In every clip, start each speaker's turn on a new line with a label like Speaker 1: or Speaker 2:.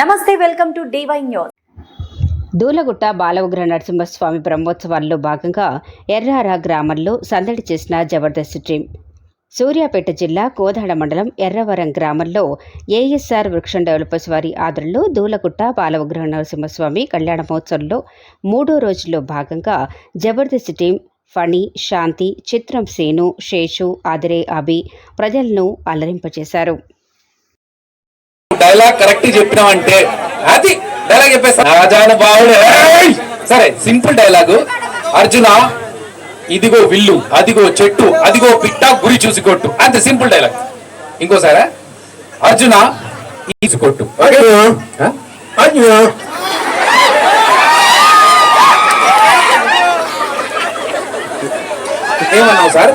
Speaker 1: నమస్తే welcome to DY news.
Speaker 2: దూలగుట్ట బాలవుగ్ర నరసింహస్వామి బ్రహ్మోత్సవాల్లో భాగంగా ఎర్రార గ్రామంలో సందడి చేసిన జబర్దస్త్ టీం. సూర్యాపేట జిల్లా కోదాడ మండలం ఎర్రవరం గ్రామంలో ఏఎస్ఆర్ వృక్షం డెవలపర్స్ వారి ఆదరణలో దూలగుట్ట బాలవగ్రహ నరసింహస్వామి కళ్యాణ మహోత్సవంలో మూడో రోజుల్లో భాగంగా జబర్దస్త్ టీం ఫణి శాంతి చిత్రం సేను శేషు ఆదిరే అభి ప్రజలను అలరింపజేశారు.
Speaker 3: డైలాగ్ కరెక్ట్ చెప్పినావంటే అది డైలాగ్ చెప్పేస్తా. రాజాను బావుడు ఏయ్! సరే సింపుల్ డైలాగు అర్జున ఇదిగో విల్లు అదిగో చెట్టు అదిగో పిట్ట గురి చూసి కొట్టు. అంత సింపుల్ డైలాగ్ ఇంకోసారా? అర్జున ఈసి కొట్టు? ఏమన్నావు సార్?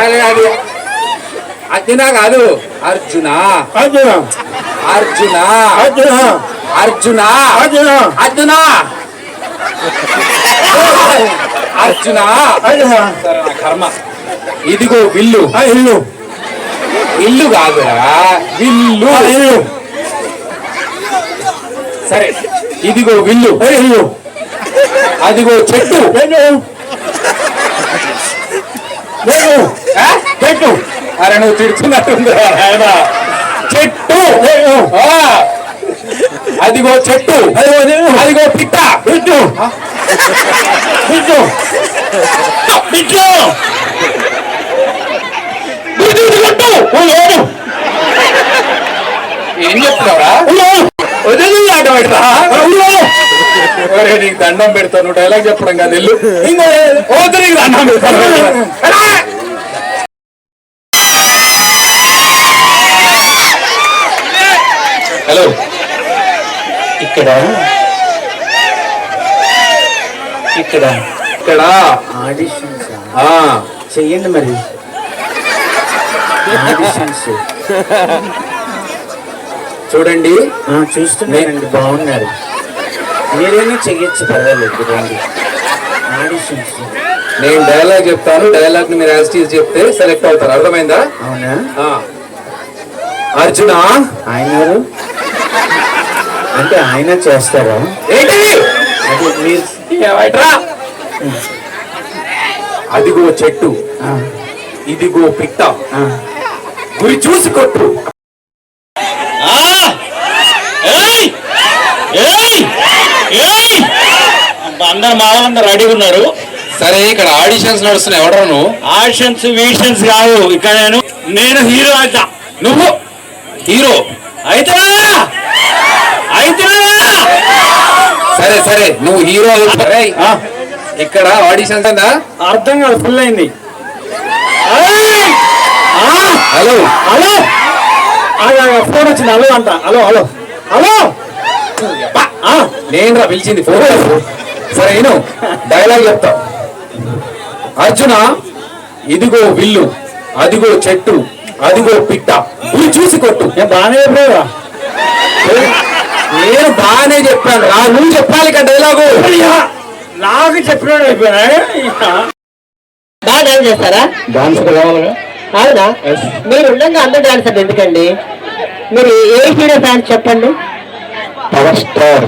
Speaker 3: అరే అది అర్జున కాదు. అర్జున. అర్జున. అర్జున. అర్జున. అర్జున. సరే నా కర్మ. ఇదిగో విల్లు. ఇల్లు. ఇల్లు కాదురా. విల్లు. సరే. ఇదిగో విల్లు. ఇల్లు. అదిగో చెట్టు? చెట్టు అరే నువ్వు తిడుతున్నట్టుంది ఆయన చెట్టు. అదిగో చెట్టు. అదిగో పిట్ట. పిట్టు. పిట్టు. పిట్టు. ఏం చెప్తున్నావురా? వదిలి ఆట పెడతా ఒరే నీకు దండం పెడతాను. డైలాగ్ చెప్పడం కాదు ఇల్లు నీకు దండం పెడతాను. హలో. ఇక్కడ. ఇక్కడ. ఇక్కడ.
Speaker 4: ఆడిషన్స్ చెయ్యండి మరి. ఆడిషన్స్.
Speaker 3: చూడండి.
Speaker 4: చూస్తున్నానండి బాగున్నారు. మీరైనా చెయ్యొచ్చు పర్వాలేదు రండి. ఆడిషన్స్.
Speaker 3: నేను డైలాగ్ చెప్తాను డైలాగ్ని మీరు యాజిటీస్ చెప్తే సెలెక్ట్ అవుతారు. అర్థమైందా?
Speaker 4: అవునా.
Speaker 3: అర్జున?
Speaker 4: ఆయన అంటే ఆయన చేస్తారా?
Speaker 3: అదిగో చెట్టు. ఇదిగో పిట్ట.
Speaker 4: ఆ.
Speaker 3: గురి చూసి కొట్టు.
Speaker 5: అందరు మా వాళ్ళందరూ రెడీ ఉన్నారు.
Speaker 3: సరే ఇక్కడ ఆడిషన్స్ నడుస్తున్నాయి. ఎవడరా నువ్వు?
Speaker 5: ఆక్షన్స్ వీషన్స్ కావు. ఇక్కడ నేను నేను హీరో అవుతా
Speaker 3: నువ్వు? హీరో?
Speaker 5: అయితే
Speaker 3: సరే సరే నువ్వు హీరో ఇక్కడ ఆడిషన్స్ అందా
Speaker 5: అర్థం కాదు ఫుల్ అయింది!
Speaker 3: హలో.
Speaker 5: హలో! ఫోన్ వచ్చింది హలో అంట. Hello hello. హలో! ఆ!
Speaker 3: నేను రా పిలిచింది ఫోన్ సరే నేను డైలాగ్ చెప్తా. అర్జున ఇదిగో విల్లు అదిగో చెట్టు అదిగో పిట్ట. చూసి కొట్టు.
Speaker 5: నేను బాగానే
Speaker 3: నేను బాగానే చెప్పాను. రా నువ్వు చెప్పాలి కదా డైలాగు.
Speaker 5: నాకు చెప్పినాడు అయిపోయినా?
Speaker 6: బాగా డాన్స్ చేస్తారా?
Speaker 5: డాన్స్
Speaker 6: అవునా? మీరు ఉండగా అందరు డాన్స్ అంటే ఎందుకండి? మీరు ఏ హీరో ఫ్యాన్స్ చెప్పండి?
Speaker 5: పవర్ స్టార్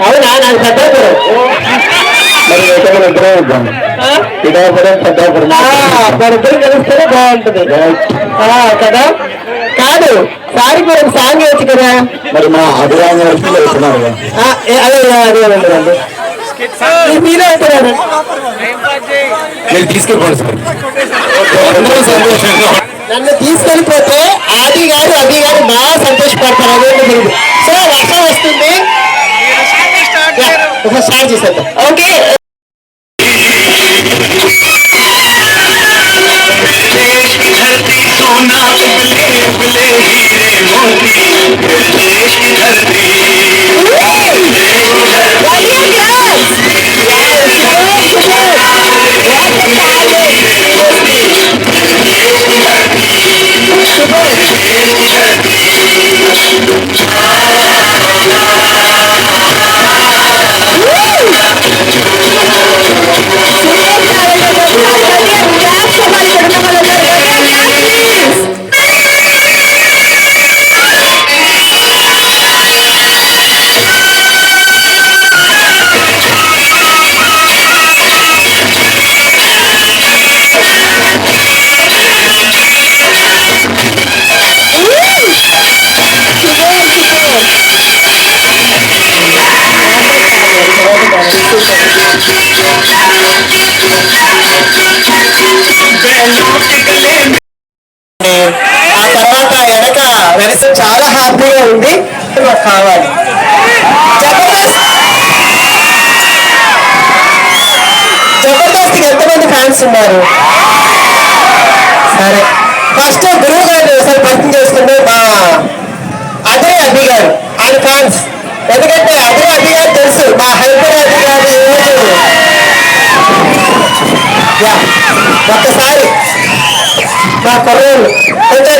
Speaker 6: అవునా? నాకు పెద్దాపురం
Speaker 5: మరి
Speaker 6: ఆ?
Speaker 5: పెద్దాపురం
Speaker 6: ఆ, మరిద్దరు కలిస్తేనే బాగుంటుంది. ఆ, కదా? కాదు సారీ మీరు ఒక సాంగ్ వేయచ్చు కదా?
Speaker 5: మరి మా అభిరామ
Speaker 6: అదే అదే అదే అదే అవుతున్నాడు
Speaker 3: మీరు తీసుకెళ్ళిపోండి సార్.
Speaker 6: నన్ను తీసుకెళ్ళిపోతే ఆది గారు అభి గారు బాగా సంతోషపడతారు తెలియదు. సో వర్షం వస్తుంది. ఒక స్టార్ట్ చేసేద్దాం. ఓకే.
Speaker 7: ఆ
Speaker 6: తర్వాత వెనక వెనక చాలా హ్యాపీగా ఉంది మాకు కావాలి. జబర్దస్త్! కి ఎంతమంది ఫ్యాన్స్ ఉన్నారు? సరే. ఫస్ట్ గురువు గారు ఒకసారి పరిచయం చేసుకుంటే మా అదే అభి గారు ఆయన ఫ్యాన్స్. ఎందుకంటే అదే అభి గారు తెలుసు మా హైదరాబాద్ ఒక్కసారి. మా కుర్రోళ్ళు కొంచెం